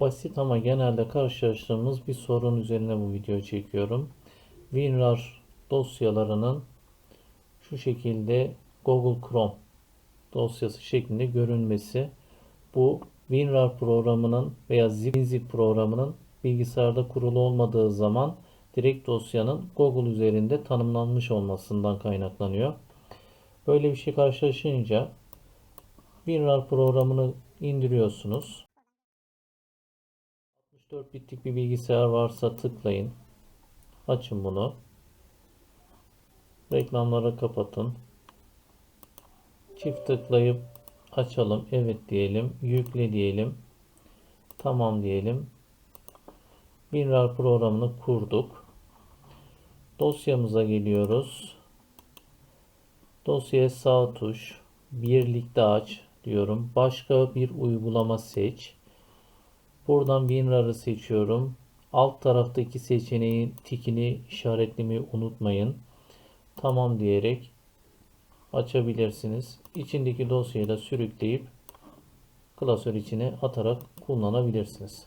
Basit ama genelde karşılaştığımız bir sorun üzerine bu videoyu çekiyorum. WinRAR dosyalarının şu şekilde Google Chrome dosyası şeklinde görünmesi bu WinRAR programının veya ZipZip programının bilgisayarda kurulu olmadığı zaman direkt dosyanın Google üzerinde tanımlanmış olmasından kaynaklanıyor. Böyle bir şey karşılaşınca WinRAR programını indiriyorsunuz. 64 bitlik bir bilgisayar varsa tıklayın. Açın bunu. Reklamları kapatın. Çift tıklayıp açalım. Evet diyelim. Yükle diyelim. Tamam diyelim. WinRAR programını kurduk. Dosyamıza geliyoruz. Dosyaya sağ tuş. Birlikte aç diyorum. Başka bir uygulama seç. Buradan WinRAR'ı seçiyorum. Alt taraftaki seçeneğin tikini işaretlemeyi unutmayın. Tamam diyerek açabilirsiniz. İçindeki dosyayı da sürükleyip klasör içine atarak kullanabilirsiniz.